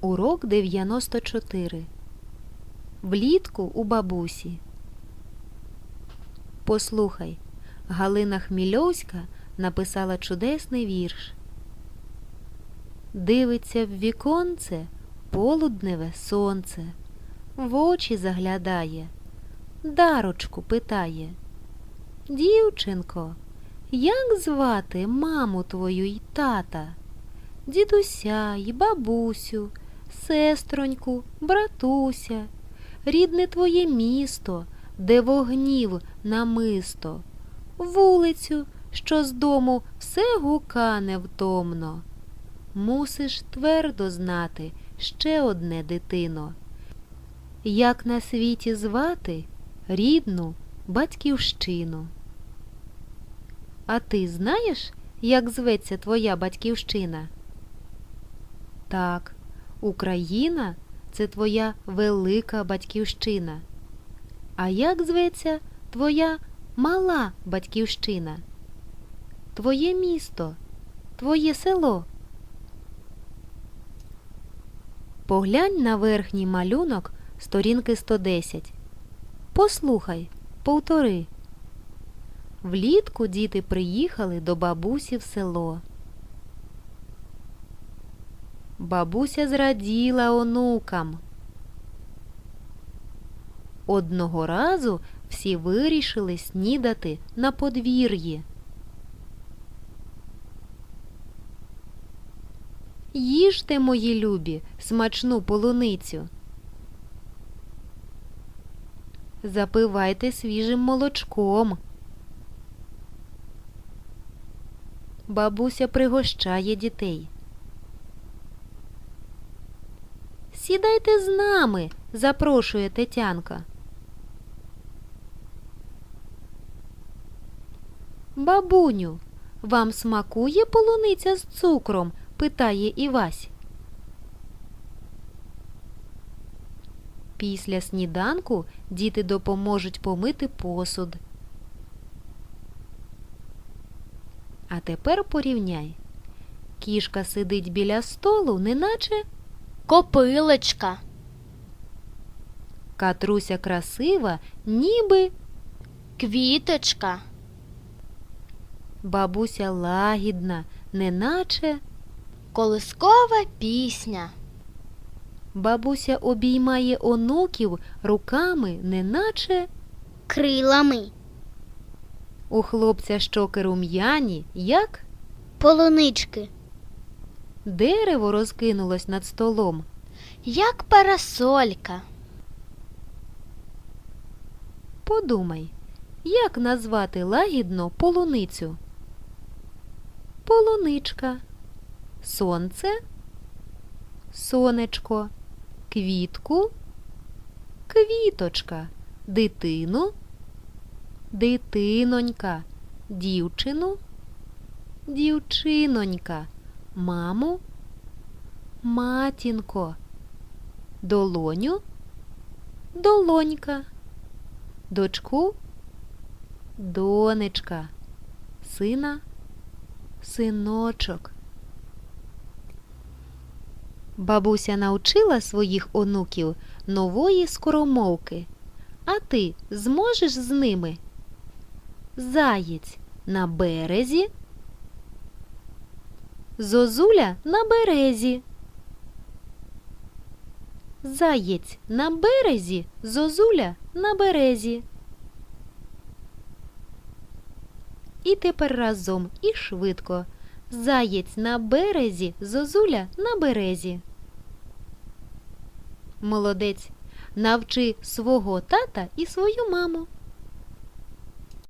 Урок 94. Влітку у бабусі. Послухай, Галина Хмільовська написала чудесний вірш. Дивиться в віконце полудневе сонце, в очі заглядає, дарочку питає. Дівчинко, як звати маму твою й тата? Дідуся й бабусю, сестроньку, братуся, рідне твоє місто, де вогнів намисто, вулицю, що з дому все гука невтомно. Мусиш твердо знати ще одне дитино. Як на світі звати рідну батьківщину. А ти знаєш, як зветься твоя батьківщина? Так, Україна це твоя велика батьківщина. А як зветься твоя мала батьківщина? Твоє місто, твоє село. Поглянь на верхній малюнок сторінки 110. Послухай, повтори. Влітку діти приїхали до бабусі в село. Бабуся зраділа онукам. Одного разу всі вирішили снідати на подвір'ї. Їжте, мої любі, смачну полуницю. Запивайте свіжим молочком. Бабуся пригощає дітей. Сідайте з нами, запрошує Тетянка. Бабуню, вам смакує полуниця з цукром? питає Івась. Після сніданку діти допоможуть помити посуд. А тепер порівняй. Кішка сидить біля столу, неначе Копилочка, Катруся красива, ніби квіточка, бабуся лагідна, неначе колискова пісня, бабуся обіймає онуків руками, неначе крилами, у хлопця щоки рум'яні, як полунички, дерево розкинулось над столом. як парасолька, Подумай, як назвати лагідно полуницю? Полуничка, сонце, сонечко, квітку, квіточка, дитину, дитинонька, дівчину, дівчинонька, маму, матінко, долоню, долонька. Дочку? Донечка, сина? Синочок. Бабуся навчила своїх онуків нової скоромовки. А ти зможеш з ними? Заєць на березі, зозуля на березі. Заєць на березі, зозуля на березі. І тепер разом і швидко. Заєць на березі, зозуля на березі. Молодець, навчи свого тата і свою маму.